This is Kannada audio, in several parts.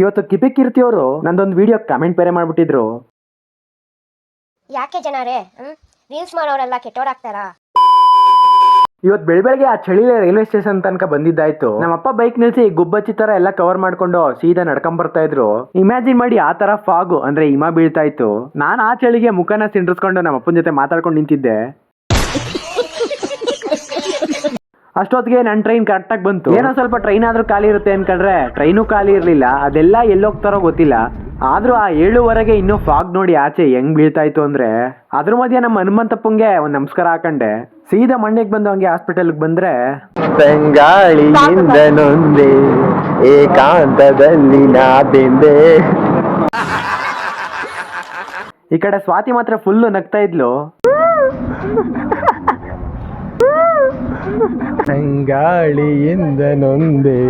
ಇವತ್ತು ಕಿಪಿ ಕಿರ್ತಿ ಅವರು ನಂದೊಂದು ವಿಡಿಯೋ ಕಮೆಂಟ್ ಬೇರೆ ಮಾಡ್ಬಿಟ್ಟಿದ್ರು. ಯಾಕೆ ಜನರೇ ರೀಲ್ಸ್ ಮಾಡೋರೆಲ್ಲ ಕೆಟ್ಟೋರಾಗ್ತಾರಾ? ಇವತ್ತು ಬೆಳಬೆಳಗ್ಗೆ ಆ ಚಳಿ ರೈಲ್ವೆ ಸ್ಟೇಷನ್ ತನಕ ಬಂದಿದ್ದಾಯ್ತು. ನಮ್ಮಪ್ಪ ಬೈಕ್ ನಿಲ್ಸಿ ಗುಬ್ಬಚ್ಚಿ ತರ ಎಲ್ಲ ಕವರ್ ಮಾಡ್ಕೊಂಡು ಸೀದಾ ನಡ್ಕೊಂಡ್ ಬರ್ತಾ ಇದ್ರು. ಇಮ್ಯಾಜಿನ್ ಮಾಡಿ ಆ ತರ ಫಾಗು ಅಂದ್ರೆ ಹಿಮ ಬೀಳ್ತಾ ಇತ್ತು. ನಾನು ಆ ಚಳಿಗೆ ಮುಖನ ಸಿಂಡ್ರಿಸ್ಕೊಂಡು ನಮ್ಮ ಅಪ್ಪನ ಜೊತೆ ಮಾತಾಡ್ಕೊಂಡು ನಿಂತಿದ್ದೆ. ಅಷ್ಟೊತ್ತಿಗೆ ನನ್ನ ಟ್ರೈನ್ ಕರೆಕ್ಟಾಗಿ ಬಂತು. ಏನೋ ಸ್ವಲ್ಪ ಟ್ರೈನ್ ಆದರೂ ಖಾಲಿ ಇರುತ್ತೆ ಅನ್ಕೊಂಡ್ರೆ ಟ್ರೈನು ಖಾಲಿ ಇರಲಿಲ್ಲ ಅದೆಲ್ಲ ಎಲ್ಲೋಗ್ತಾರೋ ಗೊತ್ತಿಲ್ಲ. ಆದ್ರೂ ಆ ಏಳುವರೆಗೆ ಇನ್ನೂ ಫಾಗ್ ನೋಡಿ ಆಚೆ ಹೆಂಗ್ ಬೀಳ್ತಾ ಇತ್ತು ಅಂದ್ರೆ ಅದ್ರ ಮಧ್ಯೆ ನಮ್ಮ ಹನುಮಂತಪ್ಪಂಗೆ ಒಂದು ನಮಸ್ಕಾರ ಹಾಕಂಡೆ. ಸೀದಾ ಮಂಡ್ಯಕ್ಕೆ ಬಂದು ಹಂಗೆ ಹಾಸ್ಪಿಟಲ್ಗೆ ಬಂದ್ರೆ ಬೆಂಗಾಳಿಯಿಂದ ನೊಂದೆ ಏಕಾಂತದಲ್ಲಿ ನಾ ಬೆಂದೆ. ಈ ಕಡೆ ಸ್ವಾತಿ ಮಾತ್ರ ಫುಲ್ಲು ನಗ್ತಾ ಇದ್ಲು. ಬೆಂಗಾಳಿಯಿಂದ ನೊಂದೆ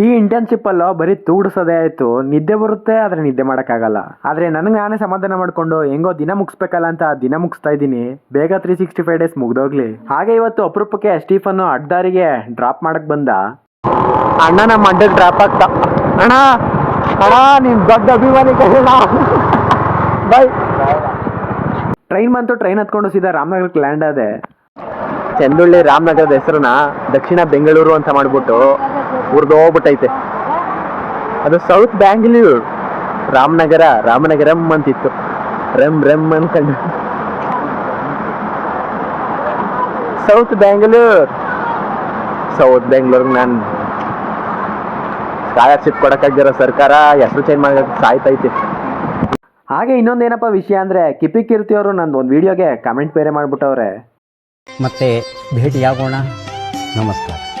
ಈ ಇಂಟರ್ನ್ಶಿಪ್ ಅಲ್ಲೋ ಬರೀ ತೂಡ್ಸೋದೇ ಆಯ್ತು. ನಿದ್ದೆ ಬರುತ್ತೆ, ಆದ್ರೆ ನಿದ್ದೆ ಮಾಡೋಕ್ಕಾಗಲ್ಲ. ಆದ್ರೆ ನನಗೆ ನಾನೇ ಸಮಾಧಾನ ಮಾಡ್ಕೊಂಡು ಹೆಂಗೋ ದಿನ ಮುಗಿಸ್ಬೇಕಲ್ಲ ಅಂತ ದಿನ ಮುಗಿಸ್ತಾ ಇದ್ದೀನಿ. ಬೇಗ ತ್ರೀ ಸಿಕ್ಸ್ಟಿ ಫೈವ್ ಡೇಸ್ ಮುಗ್ದೋಗ್ಲಿ. ಹಾಗೆ ಇವತ್ತು ಅಪರೂಪಕ್ಕೆ ಸ್ಟೀಫನ್ ಅಡ್ಡಾರಿಗೆ ಡ್ರಾಪ್ ಮಾಡಕ್ ಬಂದ. ಅಣ್ಣ ನಮ್ಮ ಅಡ್ಡಕ್ಕೆ ಡ್ರಾಪ್ ಆಗ್ತಾ ಅಣ್ಣ ಅಣ್ಣ ನಿಮ್ ದೊಡ್ಡ ಅಭಿಮಾನಿ ಕಣ ಬೈ ಟ್ರೈನ್ ಬಂತು ಟ್ರೈನ್ ಹತ್ಕೊಂಡು ಸೀದಾ ರಾಮನಗರಕ್ಕೆ ಲ್ಯಾಂಡ್ ಆದೆ. ಚಂದುಳ್ಳಿ ರಾಮನಗರದ ಹೆಸರನ್ನ ದಕ್ಷಿಣ ಬೆಂಗಳೂರು ಅಂತ ಮಾಡ್ಬಿಟ್ಟು ಉರ್ದೋಗ್ಬಿಟ್ಟೈತೆ ಅದು ಸೌತ್ ಬ್ಯಾಂಗ್ಳೂರ್ ರಾಮನಗರ, ರಾಮನಗರಂ ಅಂತಿತ್ತು. ರಮ್, ರೆಮ್ ಅನ್ಕೊಂಡು. ಸೌತ್ ಬ್ಯಾಂಗ್ಳೂರ್ ಸೌತ್ ಬೆಂಗ್ಳೂರ್ ನಾನು ಸ್ಕಾಲರ್ಶಿಪ್ ಕೊಡಕ್ಕಾಗಿರೋ ಸರ್ಕಾರ ಹೆಸರು ಚೇಂಜ್ ಮಾಡೋಕೆ ಸಾಯ್ತೈತೆ. ಹಾಗೆ ಇನ್ನೊಂದೇನಪ್ಪ ವಿಷಯ ಅಂದ್ರೆ ಕಿಪಿ ಕಿರ್ತಿ ಅವರು ನಂದು ಒಂದು ವಿಡಿಯೋಗೆ ಕಮೆಂಟ್ ಬೇರೆ ಮಾಡಿಬಿಟ್ಟವ್ರೆ. ಮತ್ತೆ ಭೇಟಿಯಾಗೋಣ. ನಮಸ್ಕಾರ.